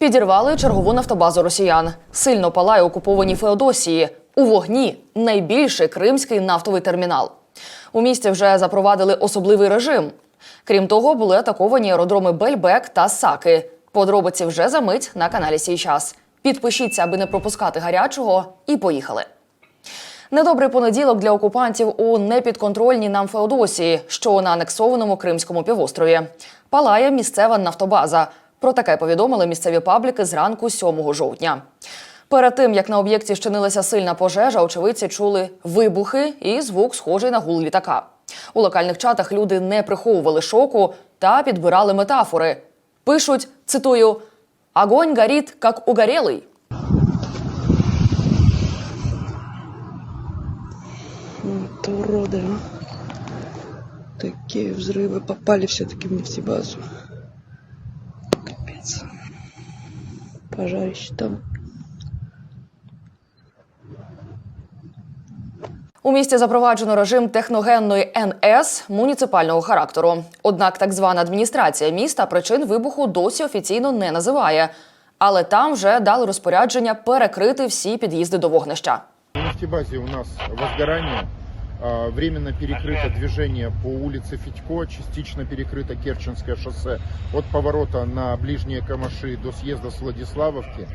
Підірвали чергову нафтобазу росіян. Сильно палає окуповані Феодосії. У вогні найбільший кримський нафтовий термінал. У місті вже запровадили особливий режим. Крім того, були атаковані аеродроми Бельбек та Саки. Подробиці вже за мить на каналі Сій час. Підпишіться, аби не пропускати гарячого, і поїхали. Недобрий понеділок для окупантів у непідконтрольній нам Феодосії, що на анексованому Кримському півострові. Палає місцева нафтобаза. Про таке повідомили місцеві пабліки зранку 7 жовтня. Перед тим як на об'єкті щинилася сильна пожежа, очевидці чули вибухи і звук, схожий на гул літака. У локальних чатах люди не приховували шоку та підбирали метафори. Пишуть, цитую: Огонь горить, як угорелий. Вот уроды, а. Такие взрывы попали все-таки в нефтебазу. Капец. Пожарище там. У місті запроваджено режим техногенної НС муніципального характеру. Однак так звана адміністрація міста причин вибуху досі офіційно не називає. Але там вже дали розпорядження перекрити всі під'їзди до вогнища. На нефтебазе у нас возгорание. А, Временно перекрыто движение по улице Федько, частично перекрыто Керченское шоссе от поворота на ближние Камаши до съезда с Владиславовки.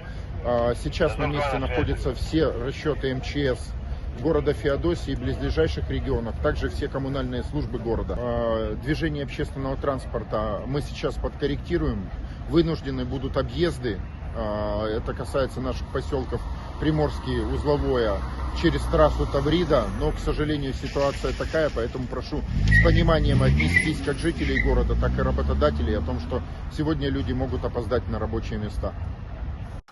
А, Сейчас на месте находятся все расчеты МЧС города Феодосии и близлежащих регионов, также все коммунальные службы города. А, Движение общественного транспорта мы сейчас подкорректируем. Вынуждены будут объезды Это касается наших поселков Приморский, Узловое, через трассу Таврида. Но, к сожалению, ситуация такая, поэтому прошу с пониманием отнестись как жителей города, так и работодателей о том, что сегодня люди могут опоздать на рабочие места.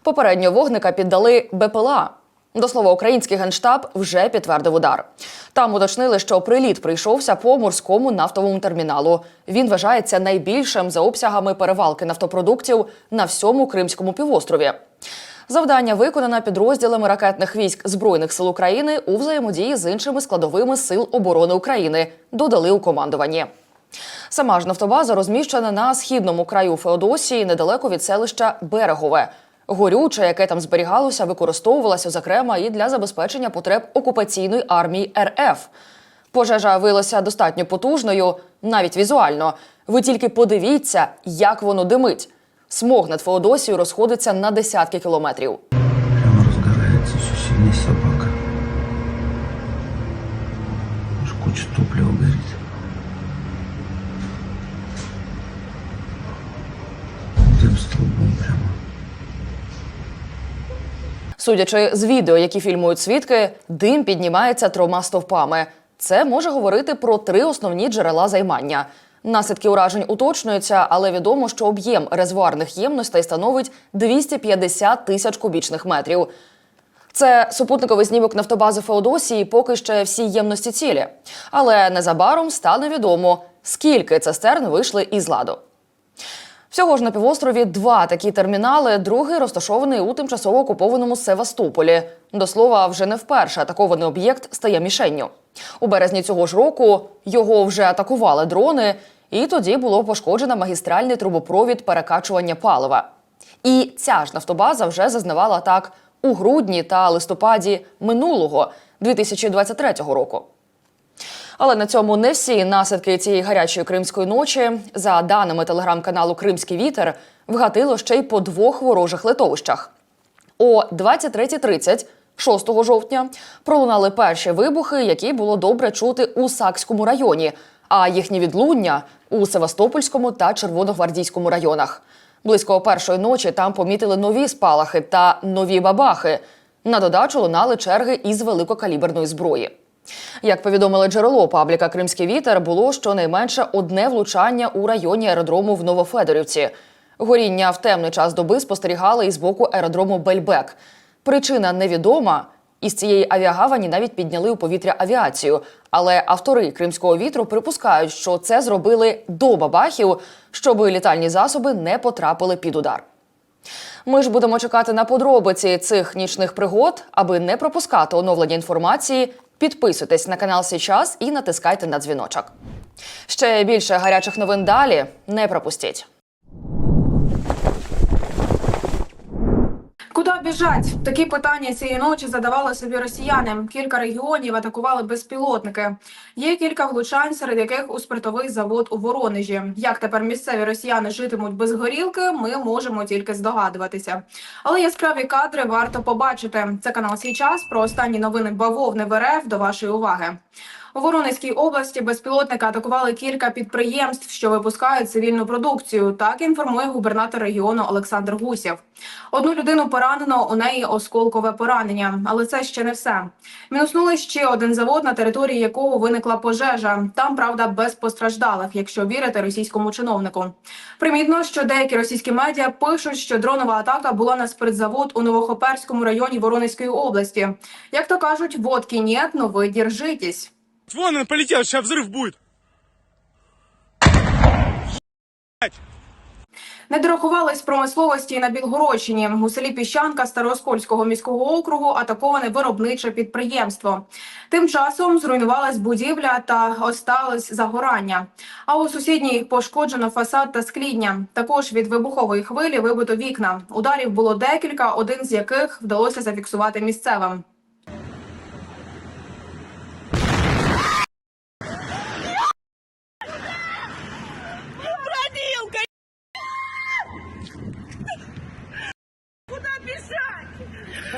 Попередньо вогника піддали БПЛА. До слова, український генштаб вже підтвердив удар. Там уточнили, що приліт прийшовся по морському нафтовому терміналу. Він вважається найбільшим за обсягами перевалки нафтопродуктів на всьому Кримському півострові. Завдання виконано підрозділами ракетних військ Збройних сил України у взаємодії з іншими складовими сил оборони України. Додали у командуванні. Сама ж нафтобаза розміщена на східному краю Феодосії, недалеко від селища Берегове. Горюче, яке там зберігалося, використовувалося зокрема і для забезпечення потреб окупаційної армії РФ. Пожежа виявилася достатньо потужною, навіть візуально. Ви тільки подивіться, як воно димить. Смог над Феодосією розходиться на десятки кілометрів. Прямо еще сильнее собака. Аж куча топлива горит. Дым столбом прямо. Судячи з відео, які фільмують свідки, дим піднімається трьома стовпами. Це може говорити про три основні джерела займання. Наслідки уражень уточнюються, але відомо, що об'єм резервуарних ємностей становить 250 тисяч кубічних метрів. Це супутниковий знімок нафтобази Феодосії, поки ще всі ємності цілі. Але незабаром стане відомо, скільки цистерн вийшли із ладу. Всього ж на півострові два такі термінали. Другий розташований у тимчасово окупованому Севастополі. До слова, вже не вперше атакований об'єкт стає мішенню. У березні цього ж року його вже атакували дрони, і тоді було пошкоджено магістральний трубопровід перекачування палива. І ця ж нафтобаза вже зазнавала атак у грудні та листопаді минулого 2023 року. Але на цьому не всі наслідки цієї гарячої кримської ночі. За даними телеграм-каналу Кримський вітер, вгатило ще й по двох ворожих литовищах. О 23.30 6 жовтня пролунали перші вибухи, які було добре чути у Сакському районі, а їхні відлуння у Севастопольському та Червоногвардійському районах. Близько першої ночі там помітили нові спалахи та нові бабахи. На додачу лунали черги із великокаліберної зброї. Як повідомили джерело пабліка Кримський вітер, було щонайменше одне влучання у районі аеродрому в Новофедорівці. Горіння в темний час доби спостерігали із боку аеродрому Бельбек. Причина невідома. Із цієї авіагавані навіть підняли у повітря авіацію. Але автори кримського вітру припускають, що це зробили до бабахів, щоб літальні засоби не потрапили під удар. Ми ж будемо чекати на подробиці цих нічних пригод, аби не пропускати оновлення інформації. Підписуйтесь на канал Січас і натискайте на дзвіночок. Ще більше гарячих новин далі. Не пропустіть. Біжать? Такі питання цієї ночі задавали собі росіяни. Кілька регіонів атакували безпілотники. Є кілька влучань, серед яких у спиртовий завод у Воронежі. Як тепер місцеві росіяни житимуть без горілки, ми можемо тільки здогадуватися. Але яскраві кадри варто побачити. Це канал «Свій час» про останні новини бавовни в РФ до вашої уваги. У Воронезькій області безпілотники атакували кілька підприємств, що випускають цивільну продукцію. Так інформує губернатор регіону Олександр Гусєв. Одну людину поранено, у неї осколкове поранення, але це ще не все. Мінуснули ще один завод, на території якого виникла пожежа. Там правда без постраждалих, якщо вірити російському чиновнику. Примітно, що деякі російські медіа пишуть, що дронова атака була на спиртзавод у Новохоперському районі Воронезької області. Як то кажуть, водки нет, но ви держитесь. Вон он полетел, сейчас взрыв будет. Не дорахувались промисловості на Білгородщині. У селі Піщанка Старооскольського міського округу атаковане виробниче підприємство. Тим часом зруйнувалась будівля та осталось загорання. А у сусідній пошкоджено фасад та скління. Також від вибухової хвилі вибито вікна. Ударів було декілька, один з яких вдалося зафіксувати місцевим.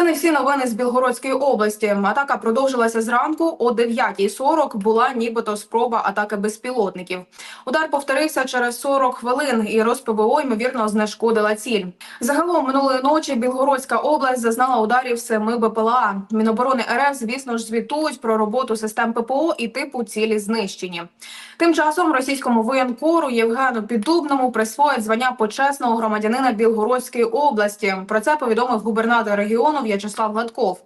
Це не всі новини з Білгородської області. Атака продовжилася зранку о 9.40 Була нібито спроба атаки безпілотників. Удар повторився через 40 хвилин, і РосПВО ймовірно знешкодила ціль. Загалом минулої ночі Білгородська область зазнала ударів семи БПЛА. Міноборони РФ, звісно ж, звітують про роботу систем ППО і типу цілі знищені. Тим часом російському воєнкору Євгену Піддубному присвоїть звання почесного громадянина Білгородської області. Про це повідомив губернатор регіону В'ячеслав Гладков.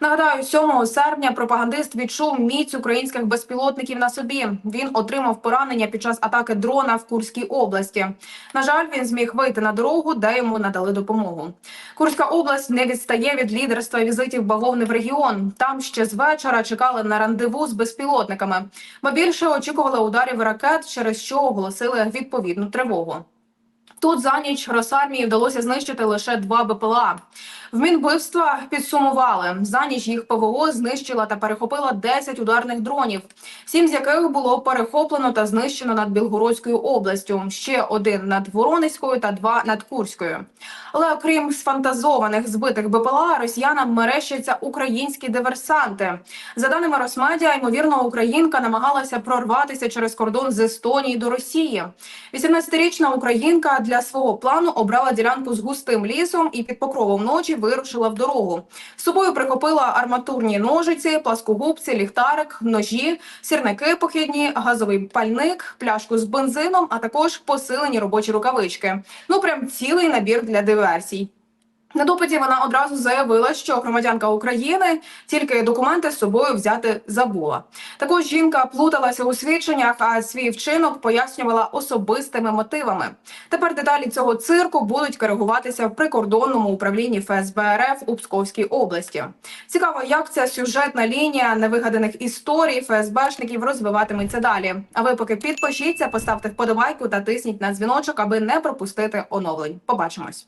Нагадаю, 7 серпня пропагандист відчув міць українських безпілотників на собі. Він отримав поранення під час атаки дрона в Курській області. На жаль, він зміг вийти на дорогу, де йому надали допомогу. Курська область не відстає від лідерства візитів бавовни в регіон. Там ще з вечора чекали на рандеву з безпілотниками, бо більше очікували ударів ракет, через що оголосили відповідну тривогу. Тут за ніч Росармії вдалося знищити лише два БПЛА. В Мінбивства підсумували за ніч їх ПВО знищила та перехопила 10 ударних дронів, сім з яких було перехоплено та знищено над Білгородською областю. Ще один над Воронезькою та два над Курською. Але окрім сфантазованих збитих БПЛА, росіянам мерещаться українські диверсанти. За даними Росмедіа, ймовірно, українка намагалася прорватися через кордон з Естонії до Росії. 18-річна українка для свого плану обрала ділянку з густим лісом і під покровом ночі вирушила в дорогу. З собою прихопила арматурні ножиці, пласкогубці, ліхтарик, ножі, сірники похідні, газовий пальник, пляшку з бензином, а також посилені робочі рукавички. Ну прям цілий набір для диверсій. На допиті вона одразу заявила, що громадянка України тільки документи з собою взяти забула. Також жінка плуталася у свідченнях, а свій вчинок пояснювала особистими мотивами. Тепер деталі цього цирку будуть коригуватися в прикордонному управлінні ФСБ РФ у Псковській області. Цікаво, як ця сюжетна лінія невигаданих історій ФСБшників розвиватиметься далі. А ви поки підпишіться, поставте вподобайку та тисніть на дзвіночок, аби не пропустити оновлень. Побачимось.